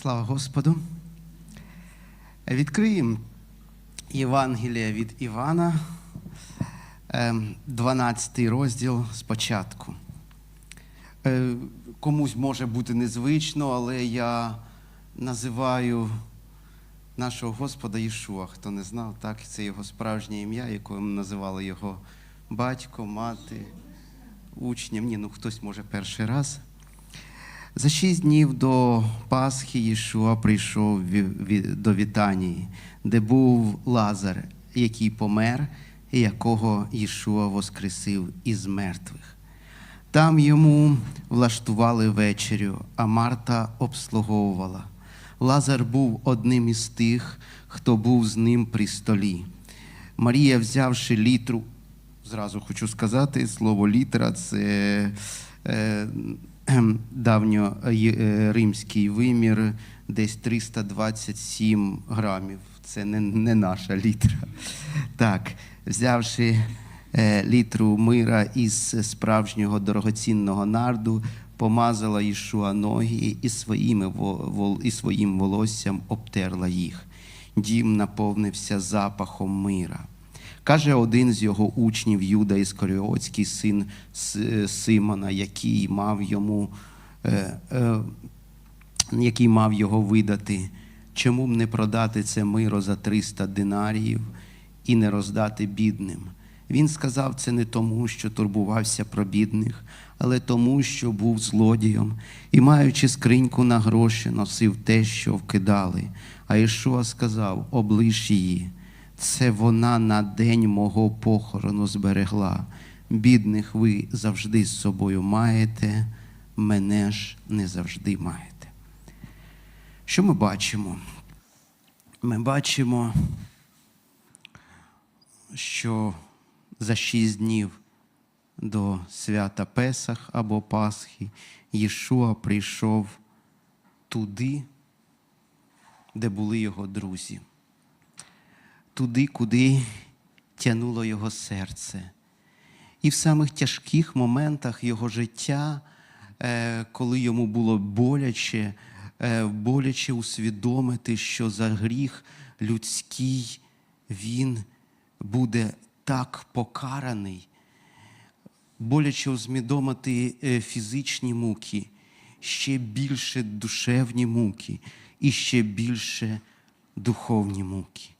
Слава Господу. Відкриємо Євангелія від Івана, ем, 12 розділ спочатку. Е, Комусь може бути незвично, але я називаю нашого Господа Єшуа. Хто не знав, так, це його справжнє ім'я, яким називали його батько, мати, учням. Ні, ну хтось може перший раз. За шість днів до Пасхи Єшуа прийшов до Вітанії, де був Лазар, який помер, і якого Єшуа воскресив із мертвих. Там йому влаштували вечерю, а Марта обслуговувала. Лазар був одним із тих, хто був з ним при столі. Марія, взявши літру, зразу хочу сказати, слово літра це е, давньоримський вимір, десь 327 грамів. Це не, не наша літра. Так, взявши е, літру мира із справжнього дорогоцінного нарду, помазала Ішуа ноги і, своїми, і своїм волоссям обтерла їх. Дім наповнився запахом мира. Каже один з його учнів Юда Іскаріотський, син С- Симона, який мав йому, е, е, який мав його видати. Чому б не продати це миро за 300 динаріїв і не роздати бідним? Він сказав це не тому, що турбувався про бідних, але тому, що був злодієм і, маючи скриньку на гроші, носив те, що вкидали. А Ішуа сказав: облиш її. Це вона на день мого похорону зберегла. Бідних ви завжди з собою маєте, мене ж не завжди маєте. Що ми бачимо? Ми бачимо, що за шість днів до свята Песах або Пасхи Єшуа прийшов туди, де були його друзі туди, куди тянуло його серце. І в самих тяжких моментах його життя, е, коли йому було боляче, е, боляче усвідомити, що за гріх людський він буде так покараний, боляче усвідомити е, фізичні муки, ще більше душевні муки і ще більше духовні муки.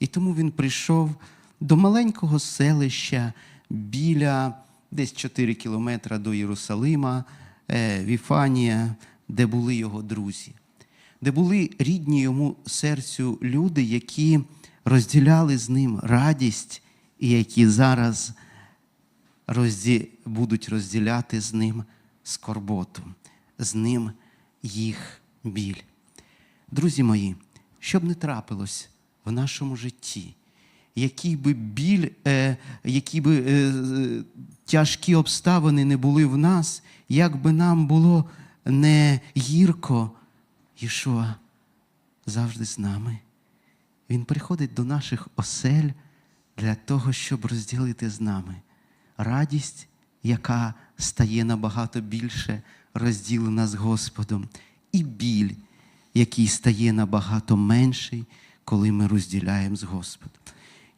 І тому він прийшов до маленького селища біля десь 4 кілометра до Єрусалима, е, Віфанія, де були його друзі, де були рідні йому серцю люди, які розділяли з ним радість і які зараз розді... будуть розділяти з ним скорботу, з ним їх біль. Друзі мої, що б не трапилось в нашому житті, який би біль, е, які би е, тяжкі обставини не були в нас, як би нам було не гірко, Єшуа завжди з нами. Він приходить до наших осель для того, щоб розділити з нами радість, яка стає набагато більше розділена з Господом, і біль, який стає набагато менший, коли ми розділяємо з Господом.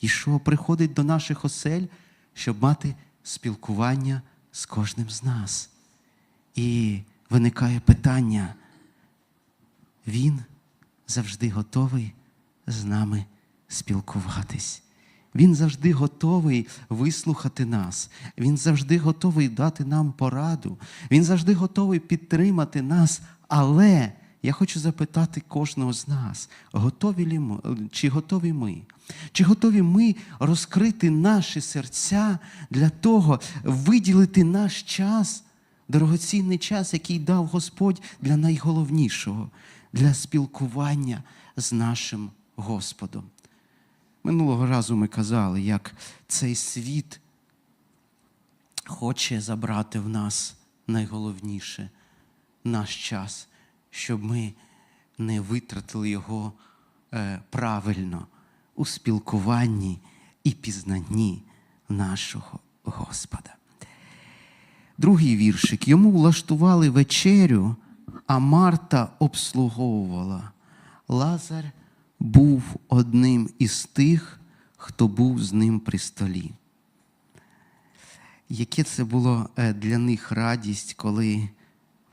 І що приходить до наших осель, щоб мати спілкування з кожним з нас. І виникає питання, він завжди готовий з нами спілкуватись. Він завжди готовий вислухати нас. Він завжди готовий дати нам пораду. Він завжди готовий підтримати нас. Але я хочу запитати кожного з нас, готові лі ми, чи готові ми? Чи готові ми розкрити наші серця для того, виділити наш час, дорогоцінний час, який дав Господь для найголовнішого, для спілкування з нашим Господом? Минулого разу ми казали, як цей світ хоче забрати в нас найголовніше наш час, щоб ми не витратили його е, правильно у спілкуванні і пізнанні нашого Господа. Другий віршик. Йому влаштували вечерю, а Марта обслуговувала. Лазар був одним із тих, хто був з ним при столі. Яке це було е, для них радість, коли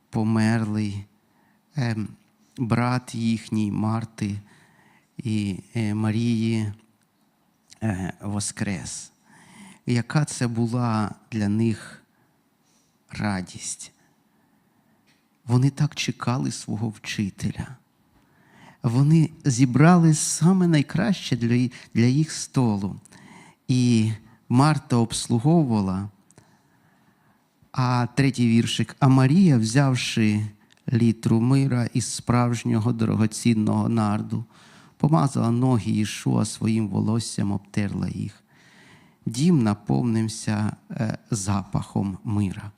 померлий брат їхній Марти і е, Марії е, Воскрес. Яка це була для них радість? Вони так чекали свого вчителя. Вони зібрали саме найкраще для їх столу. І Марта обслуговувала, а третій віршик. А Марія, взявши літру мира із справжнього дорогоцінного нарду, помазала ноги Ішуа своїм волоссям, обтерла їх. Дім наповнився е, запахом мира.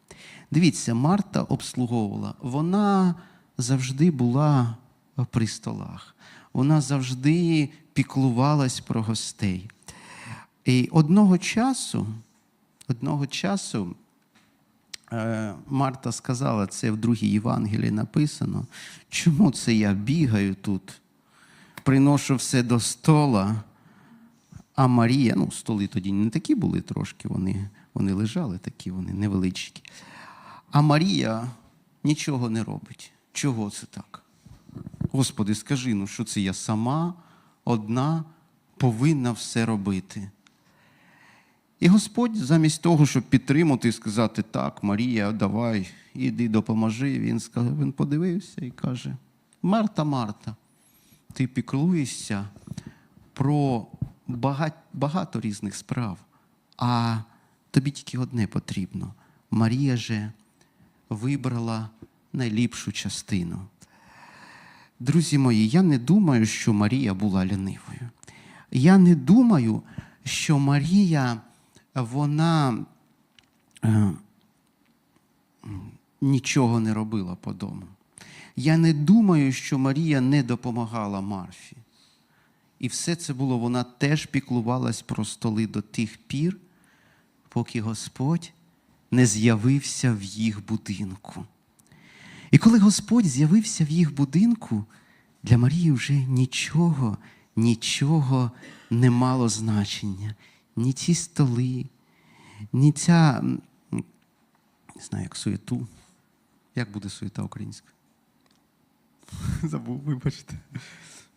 Дивіться, Марта обслуговувала. Вона завжди була при столах. Вона завжди піклувалась про гостей. І одного часу, одного часу е, Марта сказала, це в другій Євангелії написано, чому це я бігаю тут, приношу все до стола, а Марія, ну, столи тоді не такі були трошки, вони, вони лежали такі, вони невеличкі. А Марія нічого не робить. Чого це так? Господи, скажи, ну що це я сама одна повинна все робити. І Господь, замість того, щоб підтримати і сказати, так, Марія, давай, іди допоможи, він сказав, він подивився і каже: Марта, Марта, ти піклуєшся про багать, багато різних справ, а тобі тільки одне потрібно. Марія же вибрала найліпшу частину. Друзі мої, я не думаю, що Марія була лінивою. Я не думаю, що Марія, вона е, нічого не робила по дому. Я не думаю, що Марія не допомагала Марфі. І все це було, вона теж піклувалась про столи до тих пір, поки Господь не з'явився в їх будинку. І коли Господь з'явився в їх будинку, для Марії вже нічого, нічого не мало значення. Ні ці столи, ні ця, не знаю, як суету. Як буде суета українською? Забув, вибачте.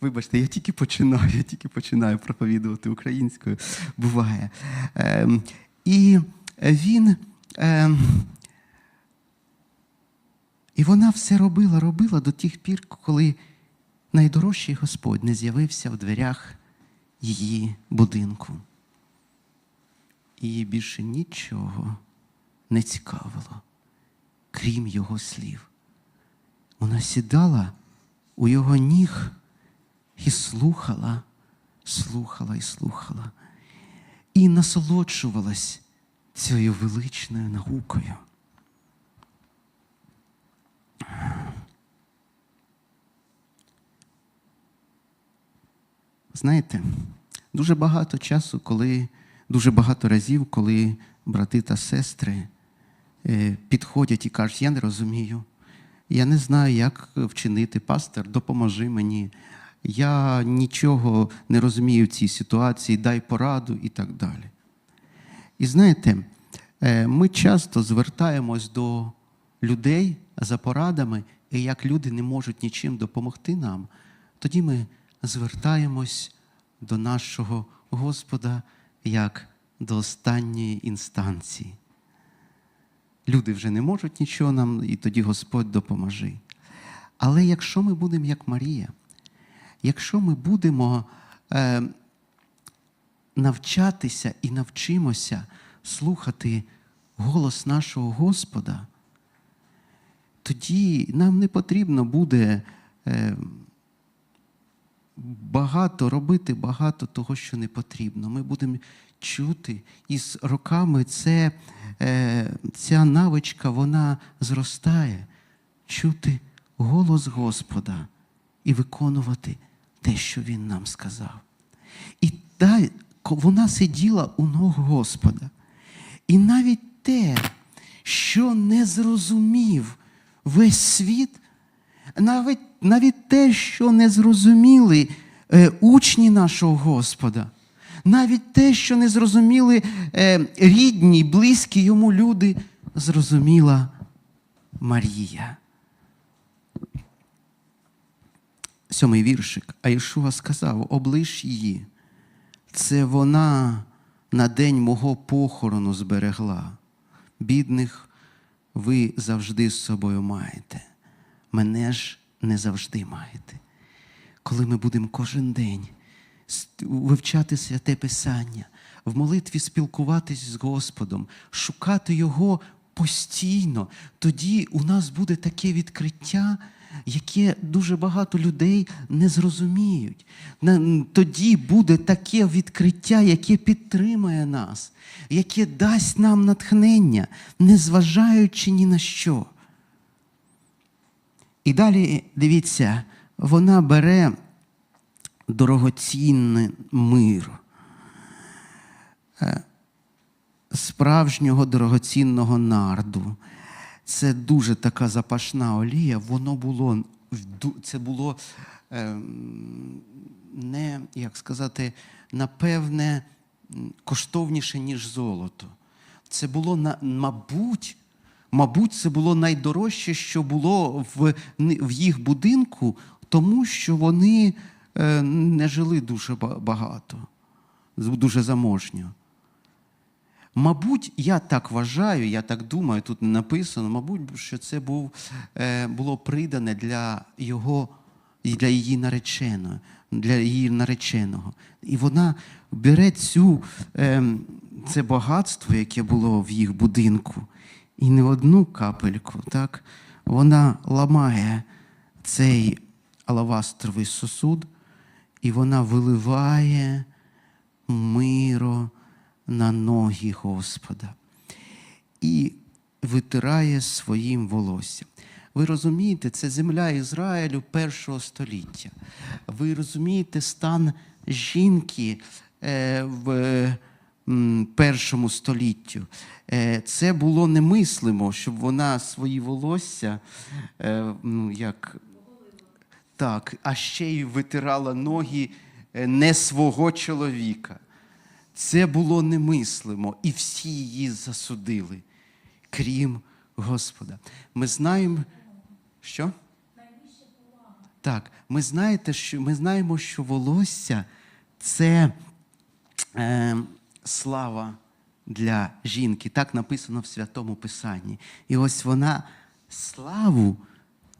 Вибачте, я тільки починаю, я тільки починаю проповідувати українською. Буває. Ем, і він. Ем, і вона все робила, робила до тих пір, коли найдорожчий Господь не з'явився в дверях її будинку. Їй більше нічого не цікавило, крім його слів. Вона сідала у його ніг і слухала, слухала і слухала, і насолоджувалась цією величною наукою. Знаєте, дуже багато часу, коли дуже багато разів, коли брати та сестри е, підходять і кажуть, я не розумію, я не знаю, як вчинити, пастор, допоможи мені. Я нічого не розумію в цій ситуації, дай пораду і так далі. І знаєте, е, ми часто звертаємось до людей за порадами, і як люди не можуть нічим допомогти нам, тоді ми звертаємось до нашого Господа як до останньої інстанції. Люди вже не можуть нічого нам, і тоді Господь допоможи. Але якщо ми будемо як Марія, якщо ми будемо е, навчатися і навчимося слухати голос нашого Господа, тоді нам не потрібно буде е, багато робити багато того, що не потрібно. Ми будемо чути, і з роками це, е, ця навичка вона зростає, чути голос Господа і виконувати те, що Він нам сказав. І та, вона сиділа у ног Господа. І навіть те, що не зрозумів весь світ, навіть, навіть те, що не зрозуміли е, учні нашого Господа, навіть те, що не зрозуміли е, рідні, близькі йому люди, зрозуміла Марія. Сьомий віршик. А Ішуа сказав: облиш її. Це вона на день мого похорону зберегла. Бідних ви завжди з собою маєте. Мене ж не завжди маєте. Коли ми будемо кожен день вивчати святе Писання, в молитві спілкуватись з Господом, шукати Його постійно, тоді у нас буде таке відкриття, яке дуже багато людей не зрозуміють. Тоді буде таке відкриття, яке підтримає нас, яке дасть нам натхнення, незважаючи ні на що. І далі дивіться, вона бере дорогоцінний мир, е, справжнього дорогоцінного нарду. Це дуже така запашна олія. Воно було це було ем, не, як сказати, напевне, коштовніше, ніж золото. Це було мабуть, мабуть, це було найдорожче, що було в, в їх будинку, тому що вони е, не жили дуже багато, дуже заможньо. Мабуть, я так вважаю, я так думаю, тут не написано, мабуть, що це був, е, було придане для його і для її нареченої, для її нареченого. І вона бере цю, е, це багатство, яке було в їх будинку, і не одну капельку, так, вона ламає цей алавастровий сосуд, і вона виливає миро на ноги Господа і витирає своїм волоссям. Ви розумієте, це земля Ізраїлю першого століття. Ви розумієте стан жінки е, в першому століттю. Е, це було немислимо, щоб вона свої волосся, е, ну, як так, а ще й витирала ноги е, не свого чоловіка. Це було немислимо, і всі її засудили, крім Господа. Ми знаємо, що? Так, ми, знаєте, що, ми знаємо, що волосся це е, слава для жінки. Так написано в Святому Писанні. І ось вона славу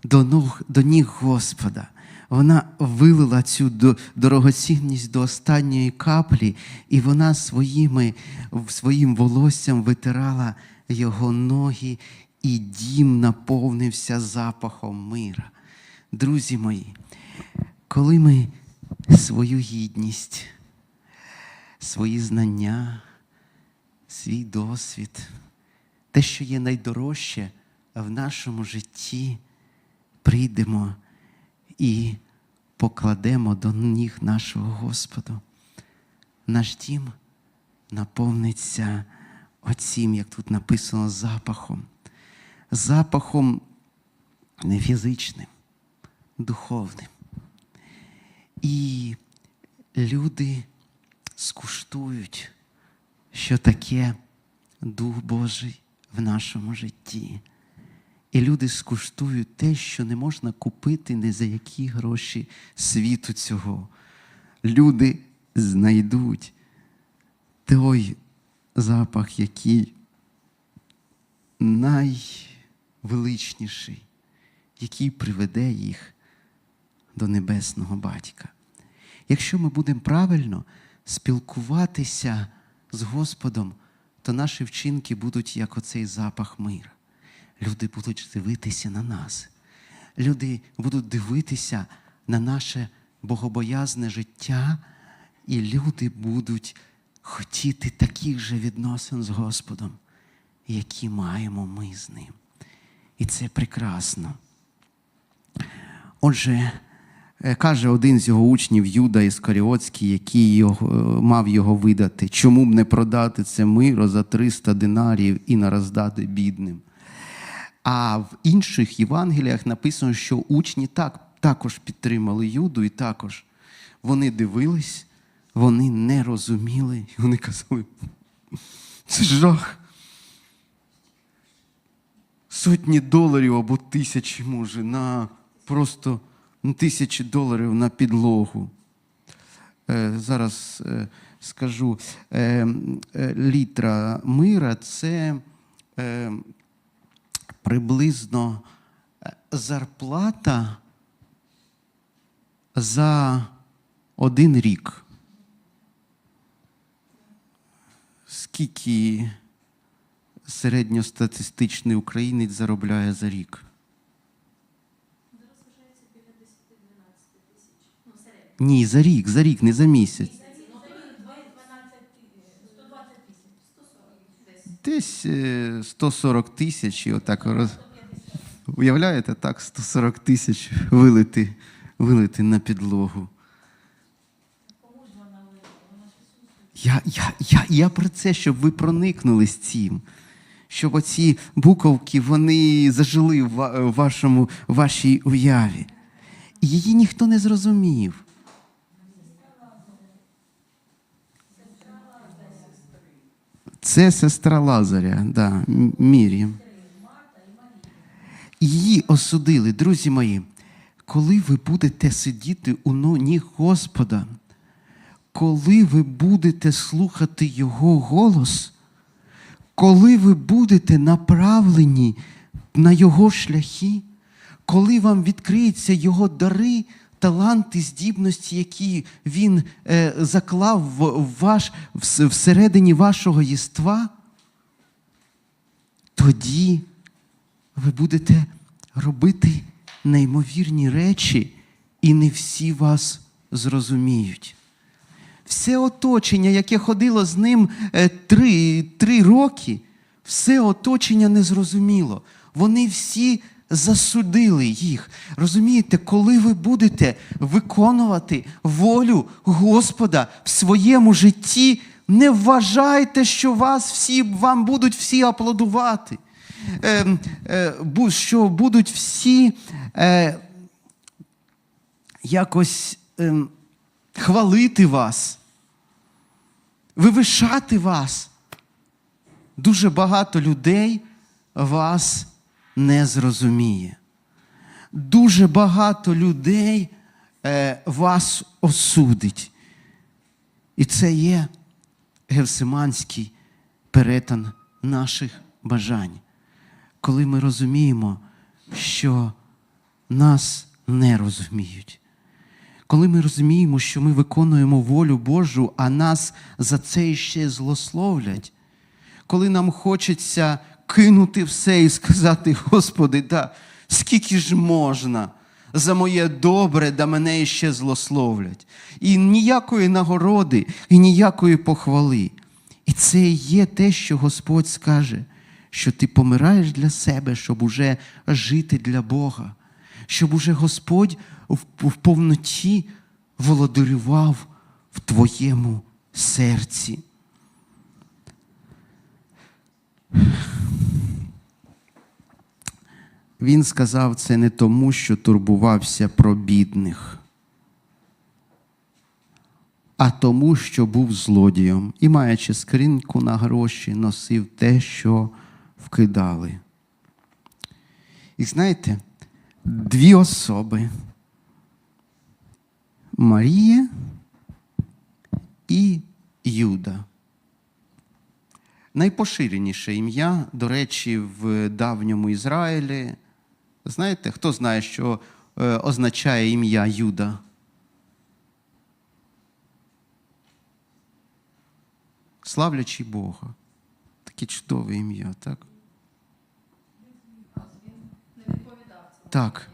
до, ног, до ніг Господа. Вона вилила цю дорогоцінність до останньої каплі, і вона своїми, своїм волоссям витирала його ноги, і дім наповнився запахом мира. Друзі мої, коли ми свою гідність, свої знання, свій досвід, те, що є найдорожче в нашому житті, прийдемо і покладемо до ніг нашого Господу. Наш дім наповниться оцім, як тут написано, запахом. Запахом не фізичним, духовним. І люди скуштують, що таке Дух Божий в нашому житті. І люди скуштують те, що не можна купити ні за які гроші світу цього. Люди знайдуть той запах, який найвеличніший, який приведе їх до небесного батька. Якщо ми будемо правильно спілкуватися з Господом, то наші вчинки будуть як оцей запах мира. Люди будуть дивитися на нас. Люди будуть дивитися на наше богобоязне життя, і люди будуть хотіти таких же відносин з Господом, які маємо ми з ним. І це прекрасно. Отже, каже один з його учнів Юда Іскаріотський, який його, е, мав його видати, чому б не продати це миро за 300 динарів і не бідним. А в інших Євангеліях написано, що учні так, також підтримали Юду, і також вони дивились, вони не розуміли, і вони казали, це жах. Сотні доларів або тисячі, може, на просто тисячі доларів на підлогу. Е, зараз е, скажу, е, літра мира це приблизно зарплата за один рік. Скільки середньостатистичний українець заробляє за рік? Ні, за рік, за рік, не за місяць. Десь е, 140 тисяч, і отак роз... уявляєте, так, 140 тисяч вилити, вилити на підлогу. Я, я, я, я про це, щоб ви проникнули з цим. Щоб оці буковки вони зажили в вашому, вашій уяві. І її ніхто не зрозумів. Це сестра Лазаря, да, М- Її осудили, друзі мої. Коли ви будете сидіти у ніг Господа, коли ви будете слухати Його голос, коли ви будете направлені на Його шляхи, коли вам відкриються Його дари, таланти, здібності, які Він е, заклав в, ваш, всередині вашого єства, тоді ви будете робити неймовірні речі, і не всі вас зрозуміють. Все оточення, яке ходило з ним е, три, три роки, все оточення не зрозуміло. Вони всі засудили їх. Розумієте, коли ви будете виконувати волю Господа в своєму житті, не вважайте, що вас всі, вам будуть всі аплодувати. Е, е, що будуть всі е, якось ем, хвалити вас, вивишати вас. Дуже багато людей вас не зрозуміє. Дуже багато людей е, вас осудить. І це є гевсиманський перетин наших бажань, коли ми розуміємо, що нас не розуміють. Коли ми розуміємо, що ми виконуємо волю Божу, а нас за це ще злословлять, коли нам хочеться кинути все і сказати, Господи, да, скільки ж можна за моє добре, да мене ще злословлять. І ніякої нагороди, і ніякої похвали. І це є те, що Господь скаже, що ти помираєш для себе, щоб уже жити для Бога, щоб уже Господь в, повноті володарював в твоєму серці. Він сказав це не тому, що турбувався про бідних, а тому, що був злодієм і, маючи скриньку на гроші, носив те, що вкидали. І знаєте, дві особи Марія і Юда. Найпоширеніше ім'я, до речі, в давньому Ізраїлі. Знаєте, хто знає, що е, означає ім'я Юда? Славлячий Бога. Таке чудове ім'я, так? Так.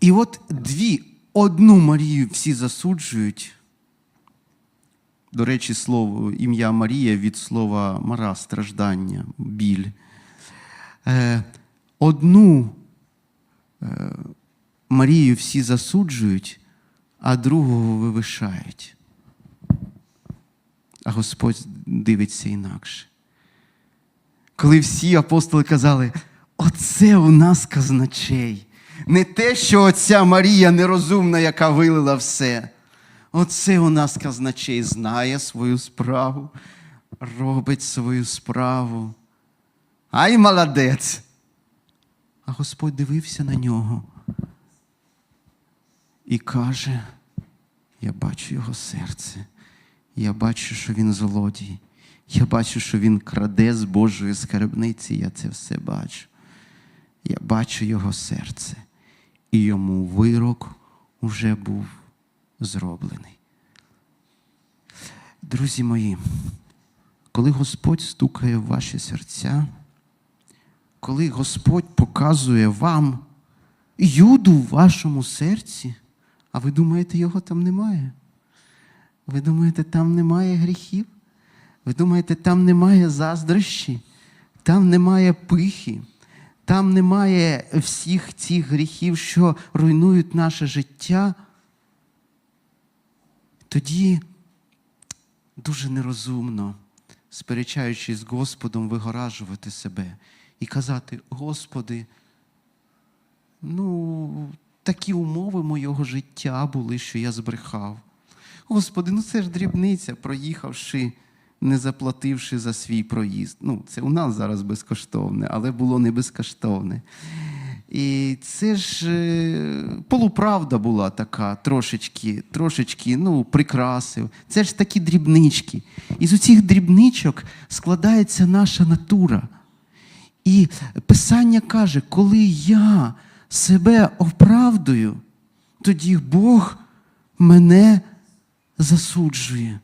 І от дві, одну Марію всі засуджують. До речі, слово, ім'я Марія від слова мара, страждання, біль. Е, одну Марію всі засуджують, а другого вивишають. А Господь дивиться інакше. Коли всі апостоли казали, Оце у нас казначей. Не те, що оця Марія нерозумна, яка вилила все. Оце у нас казначей знає свою справу, робить свою справу. Ай, молодець. А Господь дивився на нього і каже: Я бачу його серце, я бачу, що він злодій, я бачу, що він краде з Божої скарбниці, я це все бачу. Я бачу його серце, і йому вирок уже був зроблений. Друзі мої, коли Господь стукає в ваші серця, коли Господь показує вам юду в вашому серці, а ви думаєте, його там немає? Ви думаєте, там немає гріхів? Ви думаєте, там немає заздрощі, там немає пихи, там немає всіх цих гріхів, що руйнують наше життя? Тоді дуже нерозумно, сперечаючись з Господом, вигоражувати себе і казати: Господи, ну, такі умови моєго життя були, що я збрехав. Господи, ну це ж дрібниця, проїхавши, не заплативши за свій проїзд. Ну, це у нас зараз безкоштовне, але було не безкоштовне. І це ж е, полуправда була така, трошечки, трошечки, ну, прикрасив. Це ж такі дрібнички. І з цих дрібничок складається наша натура. І Писання каже, коли я себе оправдую, тоді Бог мене засуджує.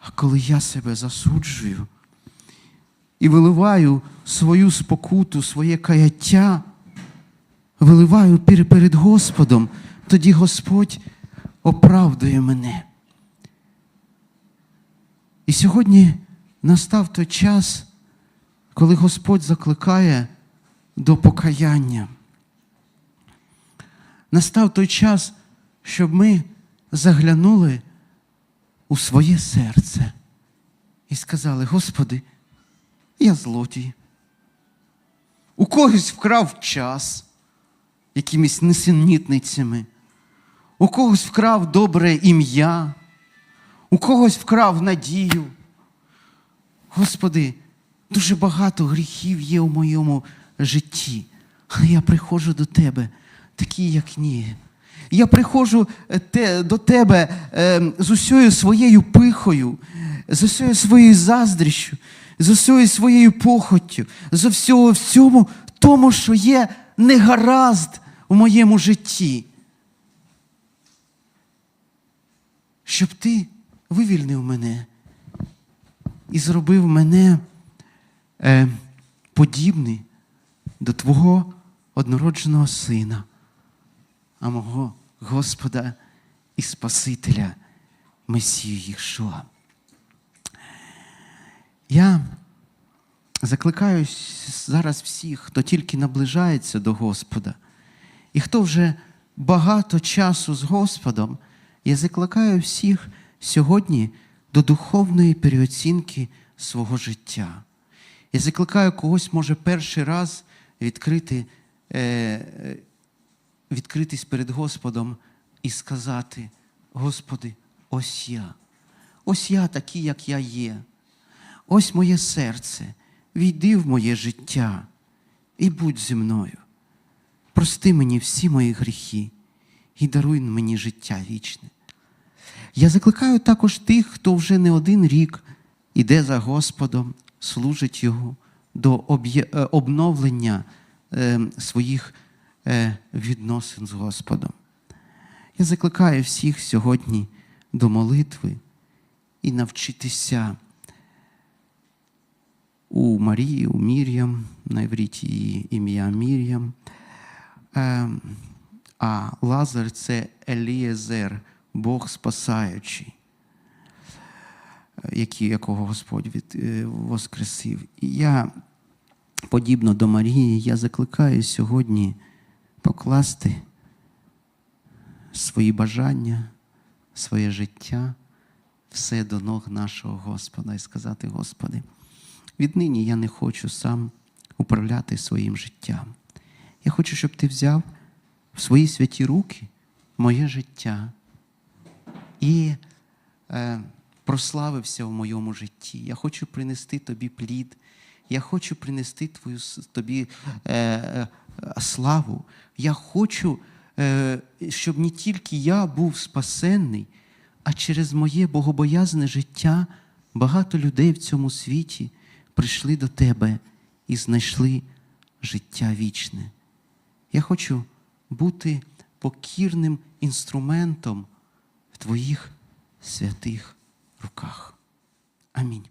А коли я себе засуджую і виливаю свою спокуту, своє каяття, виливаю перед Господом, тоді Господь оправдує мене. І сьогодні настав той час, коли Господь закликає до покаяння. Настав той час, щоб ми заглянули у своє серце і сказали: Господи, я злодій. У когось вкрав час якимись несенітницями, у когось вкрав добре ім'я, у когось вкрав надію. Господи, дуже багато гріхів є у моєму житті, але я приходжу до Тебе, такий, як ні. Я приходжу е, до Тебе е, з усією своєю пихою, з усією своєю заздріччю, з усією своєю похоттю, з всього всьому тому, що є негаразд у моєму житті. Щоб ти вивільнив мене і зробив мене е, подібний до Твого однородженого Сина, а мого Господа і Спасителя Месію Єшуа. Я закликаю зараз всіх, хто тільки наближається до Господа, і хто вже багато часу з Господом, я закликаю всіх сьогодні до духовної переоцінки свого життя. Я закликаю когось, може, перший раз відкрити, е, е, відкритись перед Господом і сказати: Господи, ось я, ось я такий, як я є. Ось моє серце, війди в моє життя і будь зі мною. Прости мені всі мої гріхи і даруй мені життя вічне. Я закликаю також тих, хто вже не один рік іде за Господом, служить Його до е, обновлення е, своїх е, відносин з Господом. Я закликаю всіх сьогодні до молитви і навчитися у Марії, у Мір'ям, на івриті її ім'я Мір'ям. Е, а Лазар це Елієзер, Бог спасаючий, якого Господь від, е, воскресив. І я, подібно до Марії, я закликаю сьогодні покласти свої бажання, своє життя, все до ног нашого Господа і сказати, Господи, віднині я не хочу сам управляти своїм життям. Я хочу, щоб ти взяв в свої святі руки моє життя і е, прославився в моєму житті. Я хочу принести тобі плід. Я хочу принести твою, тобі е, е, славу. Я хочу, е, щоб не тільки я був спасенний, а через моє богобоязне життя багато людей в цьому світі прийшли до тебе і знайшли життя вічне. Я хочу бути покірним інструментом твоїх святих руках. Амінь.